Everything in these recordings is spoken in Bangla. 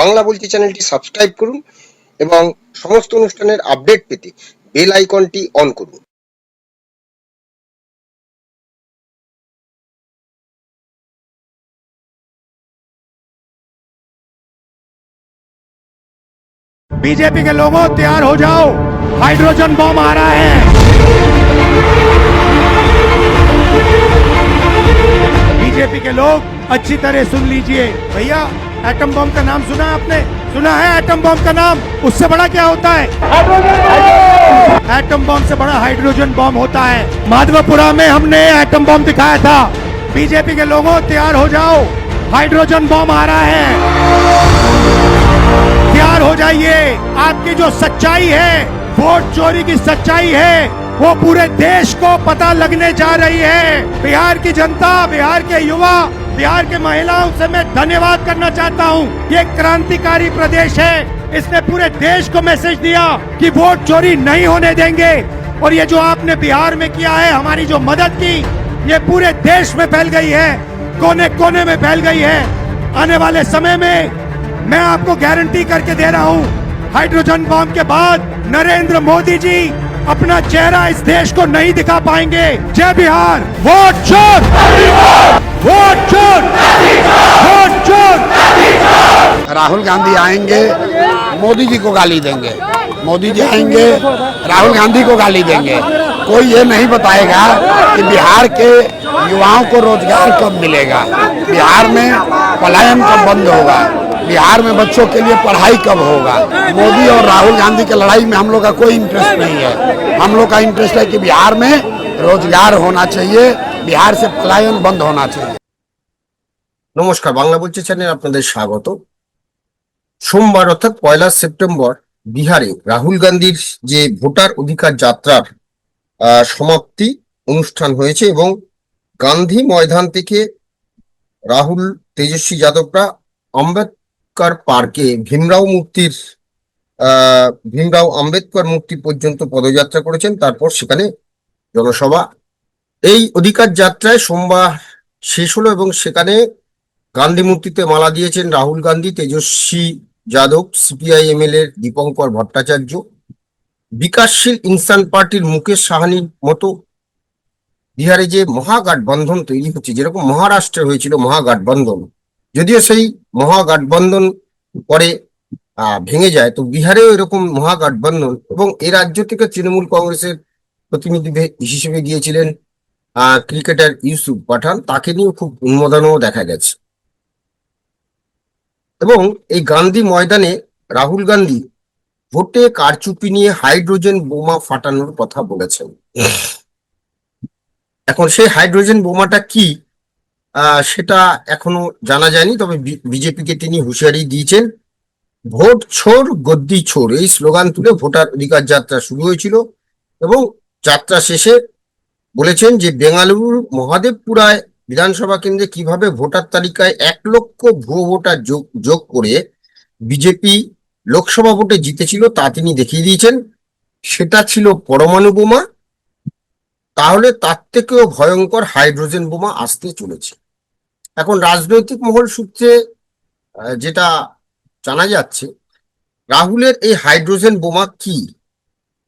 বাংলা বলছি চ্যানেলটি সাবস্ক্রাইব করুন এবং সমস্ত অনুষ্ঠানের আপডেট পেতে বেল আইকনটি অন করুন बीजेपी के लोगों तैयार हो जाओ हाइड्रोजन बम आ रहा है बीजेपी के लोग अच्छी तरह सुन लीजिए भैया एटम बम का नाम सुना आपने? सुना है एटम बम का नाम? उससे बड़ा क्या होता है? एटम बम से बड़ा हाइड्रोजन बम होता है। माधवपुरा में हमने एटम बम दिखाया था। बीजेपी के लोगों, तैयार हो जाओ। हाइड्रोजन बम आ रहा है। तैयार हो जाइए। आपकी जो सच्चाई है, वोट चोरी की सच्चाई है, वो पूरे देश को पता लगने जा रही है। बिहार की जनता, बिहार के युवा बिहार के महिलाओं से मैं धन्यवाद करना चाहता हूँ। ये क्रांतिकारी प्रदेश है। इसने पूरे देश को मैसेज दिया कि वोट चोरी नहीं होने देंगे। और ये जो आपने बिहार में किया है, हमारी जो मदद की, ये पूरे देश में फैल गई है। कोने कोने में फैल गई है। आने वाले समय में मैं आपको गारंटी करके दे रहा हूँ हाइड्रोजन बॉम्ब के बाद नरेंद्र मोदी जी अपना चेहरा इस देश को नहीं दिखा पाएँगे। जय बिहार। वोट चोर। वोट चोर। वोट चोर। राहुल गांधी आएँगे, मोदी जी को गाली देंगे। मोदी जी आएँगे, राहुल गांधी को गाली देंगे। कोई ये नहीं बताएगा कि बिहार के युवाओं को रोज़गार कब मिलेगा। बिहार में पलायन कब बंद होगा। बिहार में बच्चों के लिए पढ़ाई कब होगा मोदी और राहुल गांधी की लड़ाई में हम लोग का कोई इंटरेस्ट नहीं है हम लोग का इंटरेस्ट है कि बिहार में रोजगार होना चाहिए बिहार से पलायन बंद होना चाहिए নমস্কার বাংলা বলছি চ্যানেল আপনাদের স্বাগত সোমবার অর্থাৎ পয়লা সেপ্টেম্বর বিহারে রাহুল গান্ধীর যে ভোটার অধিকার যাত্রার আহ, সমাপ্তি অনুষ্ঠান হয়েছে এবং গান্ধী ময়দান থেকে রাহুল তেজস্বী যাদবরা আম্বেদকর পার্কে ভীমরাও মূর্তির ভীমরাও আম্বেদকর মূর্তি পর্যন্ত পদযাত্রা করেছেন। তারপর সেখানে জনসভা। এই অধিকার যাত্রায় সোমবার শেষ হলো এবং সেখানে গান্ধী মূর্তিতে মালা দিয়েছেন রাহুল গান্ধী, তেজস্বী যাদব সিপিআইএম এর দীপঙ্কর ভট্টাচার্য, বিকাশশীল ইনসান পার্টির মুকেশ সাহানির মতো। বিহারে যে মহাগাঠবন্ধন তৈরি হচ্ছে, যেরকম মহারাষ্ট্রে হয়েছিল মহাগাঠবন্ধন যদিও সেই মহাগাঠবন্ধন পরে ভেঙে যায়, তো বিহারেও এরকম মহাগাঠবন্ধন এবং এই রাজ্য থেকে তৃণমূল কংগ্রেসের প্রতিনিধি হিসেবে গিয়েছিলেন ক্রিকেটার ইউসুফ পাঠান। তাকে নিয়েও খুব উন্মোদনও দেখা গেছে। এবং এই গান্ধী ময়দানে রাহুল গান্ধী ভোটে কারচুপি নিয়ে হাইড্রোজেন বোমা ফাটানোর কথা বলেছেন। এখন সেই হাইড্রোজেন বোমাটা কি? সেটা এখনও জানা যায়নি, তবে বিজেপিকে তিনি হুঁশিয়ারি দিয়েছেন। ভোট ছোর গদ্দি ছোর এই স্লোগান তুলে ভোটার অধিকার যাত্রা শুরু হয়েছিল এবং যাত্রা শেষে বলেছেন যে বেঙ্গালুরুর মহাদেবপুরায় বিধানসভা কেন্দ্রে কীভাবে ভোটার তালিকায় এক লক্ষ ভুয়ো ভোটার যোগ যোগ করে বিজেপি লোকসভা ভোটে জিতেছিল তা তিনি দেখিয়ে দিয়েছেন। সেটা ছিল পরমাণু বোমা, তাহলে তার থেকেও ভয়ঙ্কর হাইড্রোজেন বোমা আসতে চলেছে। এখন রাজনৈতিক মহল সূত্রে যেটা জানা যাচ্ছে, রাহুলের এই হাইড্রোজেন বোমা কি?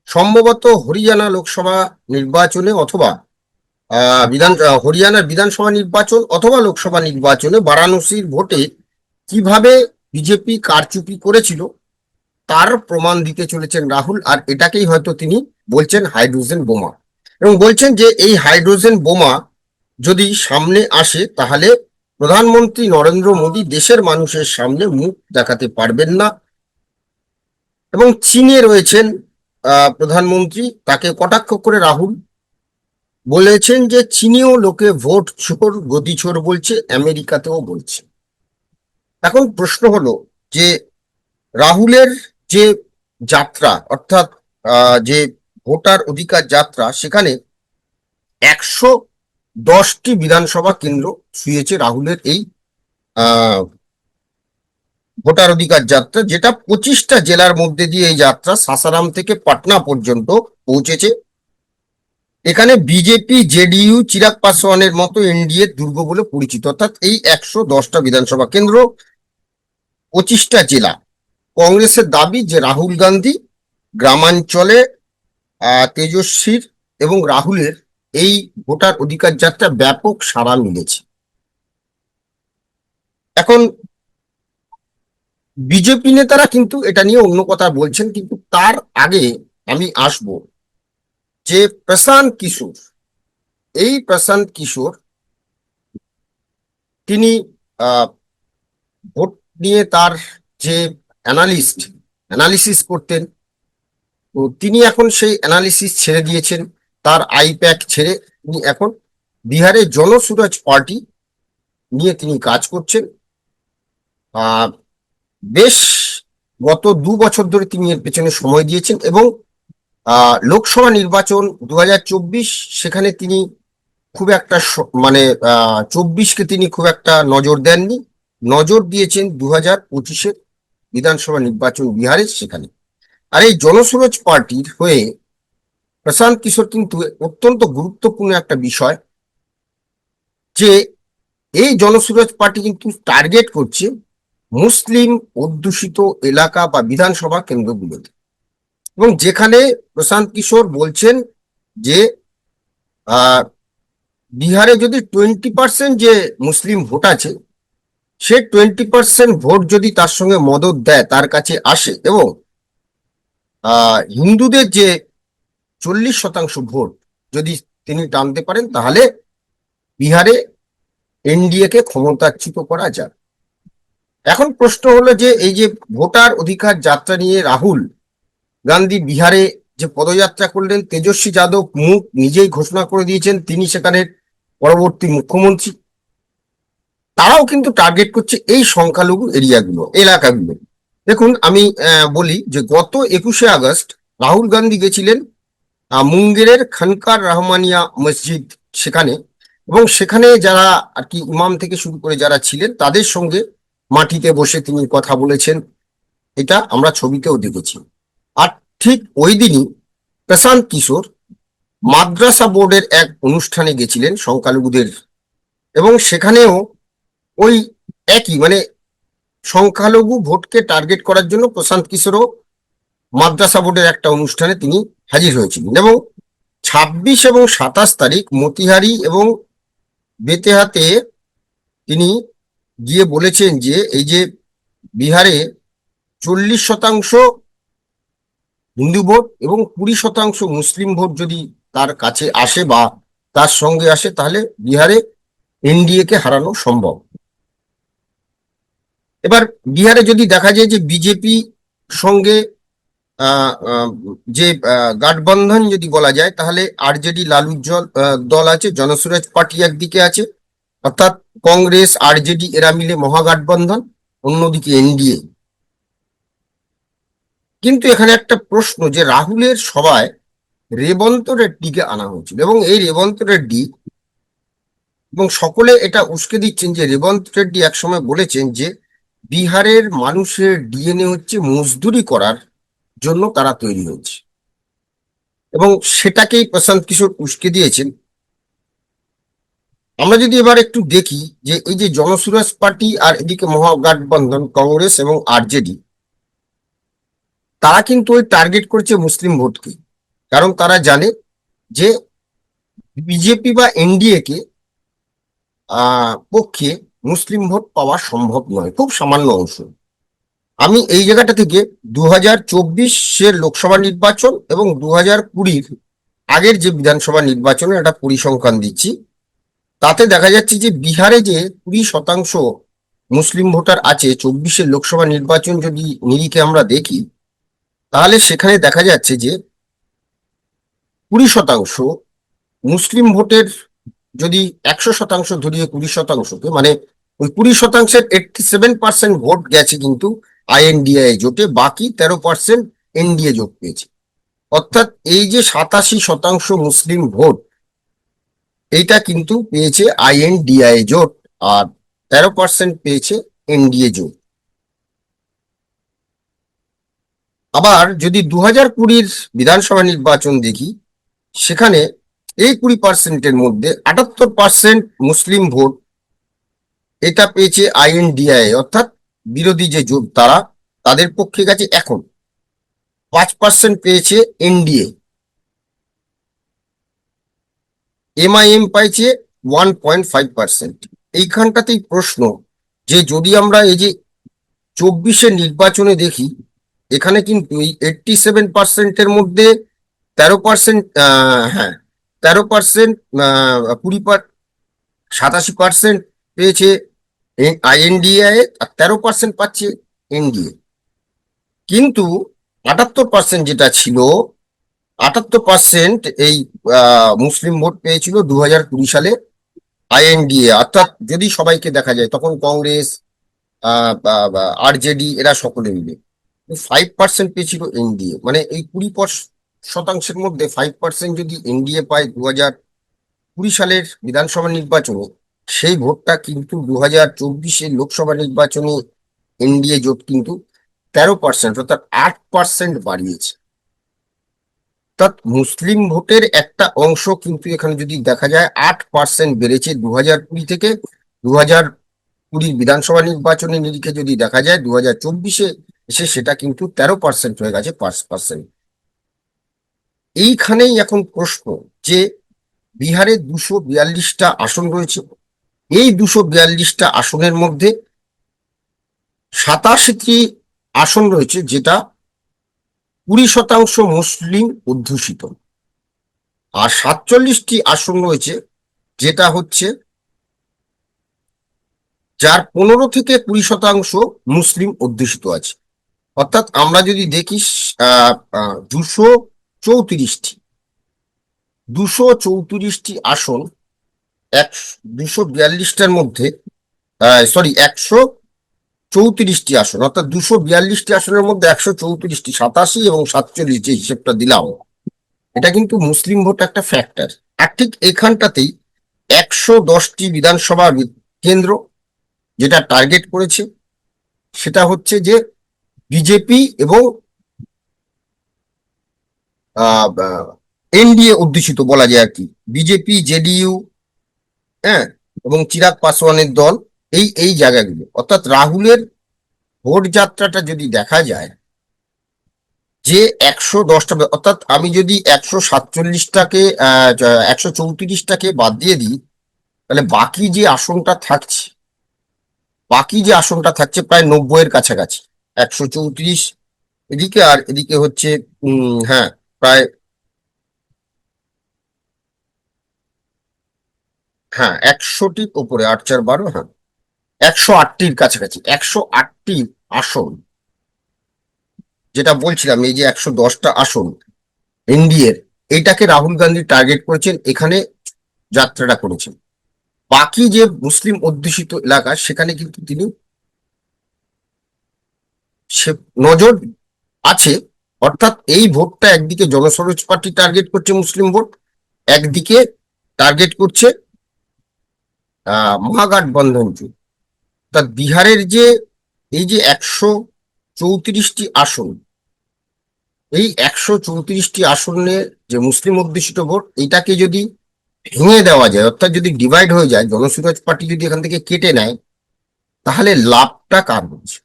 সম্ভবত হরিয়ানা লোকসভা নির্বাচনে অথবা বিধান হরিয়ানার বিধানসভা নির্বাচন অথবা লোকসভা নির্বাচনে বারাণসীর ভোটে কীভাবে বিজেপি কারচুপি করেছিল, তার প্রমাণ দিতে চলেছেন রাহুল, আর এটাকেই হয়তো তিনি বলছেন হাইড্রোজেন বোমা। এবং বলছেন যে এই হাইড্রোজেন বোমা যদি সামনে আসে, তাহলে প্রধানমন্ত্রী নরেন্দ্র মোদী দেশের মানুষের সামনে মুখ দেখাতে পারবেন না। এবং চীনে রয়েছেন প্রধানমন্ত্রী, তাকে কটাক্ষ করে রাহুল বলেছেন যে চীনীয় লোকে ভোট চোর, গদি চোর বলছে, আমেরিকাতেও বলছে। এখন প্রশ্ন হলো যে রাহুলের যে যাত্রা, অর্থাৎ যে ভোটার অধিকার যাত্রা, সেখানে একশো দশটি বিধানসভা কেন্দ্র ছুঁয়েছে রাহুলের এই ভোটার অধিকার যাত্রা, যেটা পঁচিশটা জেলার মধ্যে দিয়ে এই যাত্রা সাসারাম থেকে পাটনা পর্যন্ত পৌঁছেছে। এখানে বিজেপি জেডিইউ চিরাগ পাসওয়ানের মতো এনডিএ দুর্গ বলে পরিচিত। অর্থাৎ এই একশো দশটা বিধানসভা কেন্দ্র পঁচিশটা জেলা। কংগ্রেসের দাবি যে রাহুল গান্ধী, গ্রামাঞ্চলে তেজস্বীর এবং রাহুলের এই ভোটার অধিকার যাত্রা ব্যাপক সাড়া মিলেছে। এখন বিজেপি নেতারা কিন্তু এটা নিয়ে অন্য কথা বলছেন, কিন্তু তার আগে আমি আসব যে প্রশান্ত কিশোর, এই প্রশান্ত কিশোর তিনি ভোট নিয়ে তার যে অ্যানালিস্ট, অ্যানালিসিস করতেন, তো তিনি এখন সেই অ্যানালিসিস ছেড়ে দিয়েছেন। তার আইপ্যাক ছেড়ে তিনি এখন বিহারে জনসুরাজ পার্টি নিয়ে তিনি কাজ করছেন। বেশ গত দু বছর ধরে তিনি এর পেছনে সময় দিয়েছেন এবং লোকসভা নির্বাচন দু হাজার চব্বিশ সেখানে তিনি খুব একটা মানে চব্বিশকে তিনি খুব একটা নজর দেননি। নজর দিয়েছেন দু হাজার পঁচিশের বিধানসভা নির্বাচন বিহারের সেখানে। আর এই জনসুরজ পার্টির হয়ে প্রশান্ত কিশোর কিন্তু অত্যন্ত গুরুত্বপূর্ণ একটা বিষয় যে এই জনসুরজ পার্টি কিন্তু টার্গেট করছে মুসলিম অধ্যুষিত এলাকা বা বিধানসভা কেন্দ্রগুলোতে। এবং যেখানে প্রশান্ত কিশোর বলছেন যে বিহারে যদি টোয়েন্টি পার্সেন্ট যে মুসলিম ভোট আছে, সে টোয়েন্টি পার্সেন্ট ভোট যদি তার সঙ্গে মদত দেয়, তার কাছে আসে এবং হিন্দুদের যে চল্লিশ শতাংশ ভোট। যদি তিনি টানতে পারেন, তাহলে বিহারে এনডিএ কে ক্ষমতাচ্যুত করা যায় এখন প্রশ্ন হলো যে, এই যে ভোটার অধিকার যাত্রা নিয়ে রাহুল গান্ধী বিহারে যে পদযাত্রা করলেন, তেজস্বী যাদব মুখ নিজেই ঘোষণা করে দিয়েছেন, তিনি সেখানের পরবর্তী মুখ্যমন্ত্রী। তারাও কিন্তু টার্গেট করছে এই সংখ্যালঘু এরিয়াগুলো, এলাকাগুলো। দেখুন, আমি বলি যে গত একুশে আগস্ট রাহুল গান্ধী গেছিলেন মুঙ্গেরের খানকার রহমানিয়া মসজিদ সেখানে। এবং সেখানে যারা আর কি ইমাম থেকে শুরু করে যারা ছিলেন, তাদের সঙ্গে মাটিতে বসে তিনি কথা বলেছেন। এটা আমরা ছবিতেও দেখেছি। আর ঠিক ওই দিনই প্রশান্ত কিশোর মাদ্রাসা বোর্ডের এক অনুষ্ঠানে গেছিলেন সংখ্যালঘুদের। এবং সেখানেও ওই একই মানে সংখ্যালঘু ভোটকে টার্গেট করার জন্য প্রশান্ত কিশোরও মাদ্রাসা বোর্ডের একটা অনুষ্ঠানে তিনি হাজির হয়েছিলেন। এবং ছাব্বিশ এবং সাতাশ তারিখ মতিহারি এবং বেতেহাতে তিনি গিয়ে বলেছেন যে, এই যে বিহারে চল্লিশ শতাংশ হিন্দু ভোট এবং কুড়ি শতাংশ মুসলিম ভোট যদি তার কাছে আসে বা তার সঙ্গে আসে, তাহলে বিহারে এনডিএ কে হারানো সম্ভব। এবার বিহারে যদি দেখা যায় যে বিজেপি সঙ্গে যে গাঠবন্ধন যদি বলা যায়, তাহলে আরজেডি লালুর জল দল আছে, জনসুরাজ পার্টি একদিকে আছে, অর্থাৎ কংগ্রেস, আরজেডি, এরা মিলে মহাগাঠবন্ধন, অন্যদিকে এনডিএ। কিন্তু এখানে একটা প্রশ্ন যে, রাহুলের সভায় রেবন্ত রেড্ডিকে আনা হয়েছিল, এবং এই রেবন্ত রেড্ডি এবং সকলে এটা উস্কে দিচ্ছেন যে রেবন্ত রেড্ডি একসময় বলেছেন যে, বিহারের মানুষের ডিএনএ হচ্ছে মজদুরি করার জন্য তারা তৈরি হয়েছে এবং সেটাকেই প্রশান্ত কিশোর উস্কে দিয়েছেন। আমরা যদি এবার একটু দেখি যে এই যে জনসুরাজ পার্টি আর এদিকে মহাগঠবন্ধন কংগ্রেস এবং আরজেডি, তারা কিন্তু ওই টার্গেট করছে মুসলিম ভোটকে। কারণ তারা জানে যে বিজেপি বা এনডিএ কে পক্ষে মুসলিম ভোট পাওয়া সম্ভব নয়, খুব সামান্য অংশ। আমি এই জায়গাটা থেকে দু হাজার চব্বিশের লোকসভা নির্বাচন এবং দু হাজার কুড়ির আগের যে বিধানসভা নির্বাচনের একটা পরিসংখ্যান দিচ্ছি। তাতে দেখা যাচ্ছে যে বিহারে যে কুড়ি শতাংশ মুসলিম ভোটার আছে, চব্বিশের লোকসভা নির্বাচন যদি নিরিখে আমরা দেখি, তাহলে সেখানে দেখা যাচ্ছে যে কুড়ি শতাংশ মুসলিম ভোটের যদি একশো শতাংশ ধরিয়ে কুড়ি শতাংশকে মানে ওই কুড়ি শতাংশের এইটটি সেভেন পার্সেন্ট ভোট গেছে কিন্তু আইএনডিআই জোটে বাকি তেরো পার্সেন্ট এনডিএ জোট পেয়েছে। অর্থাৎ এই যে সাতাশি শতাংশ মুসলিম ভোট, এইটা কিন্তু পেয়েছে আইএনডিআই জোট আর তেরো পার্সেন্ট পেয়েছে এনডিএ জোট। আবার যদি দু হাজার কুড়ির বিধানসভা নির্বাচন দেখি, সেখানে এই কুড়ি পার্সেন্টের মধ্যে আটাত্তর পার্সেন্ট মুসলিম ভোট, এটা পেয়েছে আইএনডিআই অর্থাৎ বিরোধী যে জোট তারা তাদের পক্ষে গেছে এখন। পাঁচ পার্সেন্ট পেয়েছে এনডিএ এমআইএম পাইছে ওয়ান পয়েন্ট ফাইভ পার্সেন্ট এইখানটাতেই প্রশ্ন, যে যদি আমরা এই যে চব্বিশের নির্বাচনে দেখি, এখানে কিন্তু এই এইটটি সেভেন পার্সেন্টের মধ্যে তেরো পার্সেন্ট হ্যাঁ তেরো পার্সেন্ট কুড়ি পার, সাতাশি পার্সেন্ট পেয়েছে আইএনডিএ আর তেরো পার্সেন্ট পাচ্ছে এনডিএ কিন্তু আটাত্তর পার্সেন্ট যেটা ছিল, আটাত্তর পার্সেন্ট এই মুসলিম ভোট পেয়েছিল দু হাজার কুড়ি সালে আইএনডিএ অর্থাৎ যদি সবাইকে দেখা যায়, তখন কংগ্রেস আরজেডি এরা সকলে মিলে ফাইভ পার্সেন্ট পেয়েছিল এনডিএ মানে এই কুড়ি শতাংশের মধ্যে ফাইভ পার্সেন্ট যদি এনডিএ পায় দু হাজার কুড়ি সালের বিধানসভা নির্বাচনে সেই ভোটটা কিন্তু দু হাজার চব্বিশের লোকসভা নির্বাচনে এনডিএ জোট কিন্তু তেরো পার্সেন্ট অর্থাৎ আট পার্সেন্ট বাড়িয়েছে। অর্থাৎ মুসলিম ভোটের একটা অংশ কিন্তু এখানে যদি দেখা যায় আট পার্সেন্ট বেড়েছে দু হাজার কুড়ি থেকে দু হাজার কুড়ির বিধানসভা নির্বাচনের নিরিখে যদি দেখা যায় দু হাজার চব্বিশে এসে সেটা কিন্তু তেরো পার্সেন্ট হয়ে গেছে পাঁচ পার্সেন্ট এইখানেই এখন প্রশ্ন যে বিহারে দুশো বিয়াল্লিশটা আসন রয়েছে এই দুশো বিয়াল্লিশটা আসনের মধ্যে সাতাশটি আসন রয়েছে যেটা কুড়ি শতাংশ মুসলিম অধ্যুষিত। আর সাতচল্লিশটি আসন রয়েছে যেটা হচ্ছে যার পনেরো থেকে কুড়ি শতাংশ মুসলিম অধ্যুষিত আছে। অর্থাৎ আমরা যদি দেখি দুশো চৌত্রিশটি দুশো চৌত্রিশটি আসন এক দুশো বিয়াল্লিশটার মধ্যে সরি একশো চৌত্রিশটি আসন, অর্থাৎ দুশো বিয়াল্লিশটি আসনের মধ্যে একশো চৌত্রিশটি, সাতাশি এবং সাতচল্লিশ যে হিসেবটা দিলাম, এটা কিন্তু মুসলিম ভোট একটা ফ্যাক্টর আর ঠিক এখানটাতেই একশো দশটি বিধানসভা কেন্দ্র যেটা টার্গেট করেছে, সেটা হচ্ছে যে বিজেপি এবং এনডিএ অধ্যুষিত বলা যায় আর কি, বিজেপি, জেডিইউ হ্যাঁ এবং চিরাগ পাসওয়ানের দল এই এই জায়গাগুলো। অর্থাৎ রাহুলের ভোট যাত্রাটা যদি দেখা যায়, যে একশো দশটা অর্থাৎ আমি যদি একশো সাতচল্লিশটাকে একশো চৌত্রিশটাকে বাদ দিয়ে দিই, তাহলে বাকি যে আসনটা থাকছে, বাকি যে আসনটা থাকছে প্রায় নব্বইয়ের কাছাকাছি। একশো চৌত্রিশ এদিকে আর এদিকে হচ্ছে হ্যাঁ প্রায় হ্যাঁ একশোটির উপরে, আট চার বারো হ্যাঁ। একশো আটটির কাছাকাছি একশো আটটি আসন। যেটা বলছিলাম, এই যে একশো দশটা আসন, এনডিএর, এটাকে রাহুল গান্ধী টার্গেট করেছেন, এখানে যাত্রাটা করেছেন। বাকি যে মুসলিম অধ্যুষিত এলাকা, সেখানে কিন্তু তিনি সে নজর আছে। অর্থাৎ এই ভোটটা একদিকে জনসরোজ পার্টি টার্গেট করছে মুসলিম ভোট, একদিকে টার্গেট করছে মহাগঠবন্ধন জোট অর্থাৎ বিহারের যে, এই যে একশো চৌত্রিশটি আসন, এই একশো চৌত্রিশটি আসনে যে মুসলিম অধ্যুষিত ভোট, এটাকে যদি ভেঙে দেওয়া যায়, অর্থাৎ যদি ডিভাইড হয়ে যায়, জনসুরাজ পার্টি যদি এখান থেকে কেটে নেয়, তাহলে লাভটা কার হচ্ছে?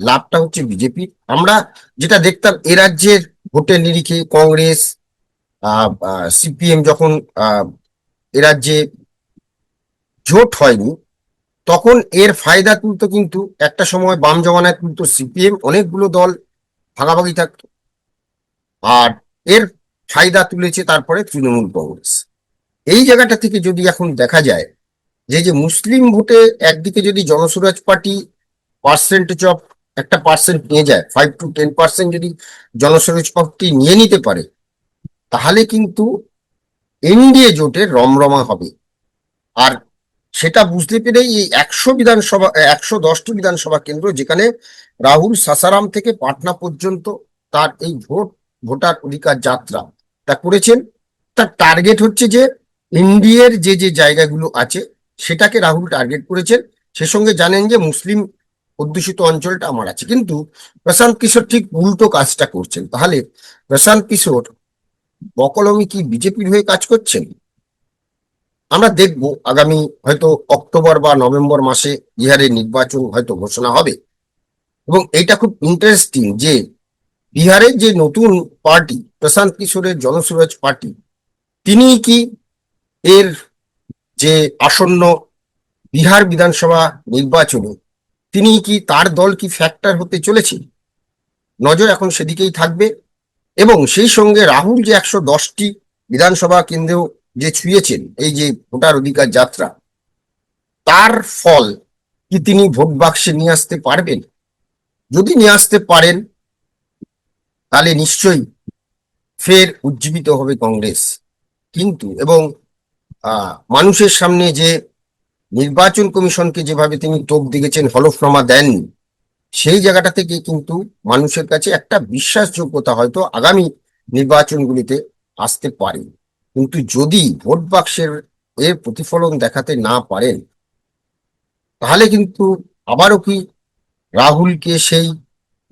লাভটা হচ্ছে বিজেপি আমরা যেটা দেখতাম, এ রাজ্যের ভোটের নিরিখে কংগ্রেস সিপিএম যখন এ রাজ্যে জোট হয়নি, তখন এর ফায়দা তুলতো কিন্তু একটা সময় বাম জমানায় তুলতো সিপিএম অনেকগুলো দল ভাগাভাগি থাকতো। আর এর ফায়দা তুলেছে তারপরে তৃণমূল কংগ্রেস। এই জায়গাটা থেকে যদি এখন দেখা যায়, যে যে, মুসলিম ভোটে একদিকে যদি জনসুরাজ পার্টি পার্সেন্টেজ অফ একটা পার্সেন্ট নিয়ে যায় ফাইভ টু টেন পার্সেন্ট যদি জনসুরাজ পার্টি নিয়ে নিতে পারে, তাহলে কিন্তু এনডিএ জোটের রমরমা হবে। আর সেটা বুঝতে পেরেই এই একশো বিধানসভা একশো দশটি বিধানসভা কেন্দ্র যেখানে রাহুল সাসারাম থেকে পাটনা পর্যন্ত তার এই ভোট, ভোটার অধিকার যাত্রা তা করেছেন। তার টার্গেট হচ্ছে যে ইন্ডিয়ার যে যে জায়গাগুলো আছে সেটাকে রাহুল টার্গেট করেছেন। সে সঙ্গে জানেন যে মুসলিম অধ্যুষিত অঞ্চলটা আমার আছে। কিন্তু প্রশান্ত কিশোর ঠিক উল্টো কাজটা করছেন। তাহলে প্রশান্ত কিশোর বকলমি কি বিজেপির হয়ে কাজ করছেন? আমরা দেখব আগামী হয়তো অক্টোবর বা নভেম্বর মাসে বিহারে নির্বাচন হয়তো ঘোষণা হবে। এবং এটা খুব ইন্টারেস্টিং যে বিহারের যে নতুন পার্টি, প্রশান্ত কিশোরের জনসুরাজ পার্টি, তিনি কি এর যে আসন্ন বিহার বিধানসভা নির্বাচনে তিনি কি তার দল কি ফ্যাক্টর হতে চলেছে? নজর এখন সেদিকেই থাকবে। এবং সেই সঙ্গে রাহুল যে একশো দশটি বিধানসভা কেন্দ্র যে ছুঁয়েছেন, এই যে ভোটার অধিকার যাত্রা, তার ফল কি তিনি ভোট বাক্সে নিয়ে আসতে পারবেন? যদি নিয়ে আসতে পারেন, তাহলে নিশ্চয়ই ফের উজ্জীবিত হবে কংগ্রেস। কিন্তু, এবং মানুষের সামনে যে নির্বাচন কমিশনকে যেভাবে তিনি টোপ দিয়েছেন হলফনামা দেননি, সেই জায়গাটা থেকে কিন্তু মানুষের কাছে একটা বিশ্বাসযোগ্যতা হয়তো আগামী নির্বাচনগুলিতে আসতে পারে। কিন্তু যদি ভোট বাক্সের এর প্রতিফলন দেখাতে না পারেন, তাহলে কিন্তু আবারও কি রাহুলকে সেই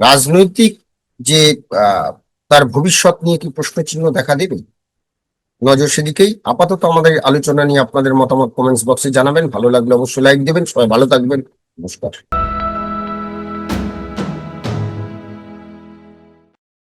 রাজনৈতিক যে তার ভবিষ্যৎ নিয়ে কি প্রশ্নচিহ্ন দেখা দেবে? নজর সেদিকেই। আপাতত আমাদের আলোচনা নিয়ে আপনাদের মতামত কমেন্টস বক্সে জানাবেন। ভালো লাগলে অবশ্যই লাইক দেবেন। সবাই ভালো থাকবেন। নমস্কার।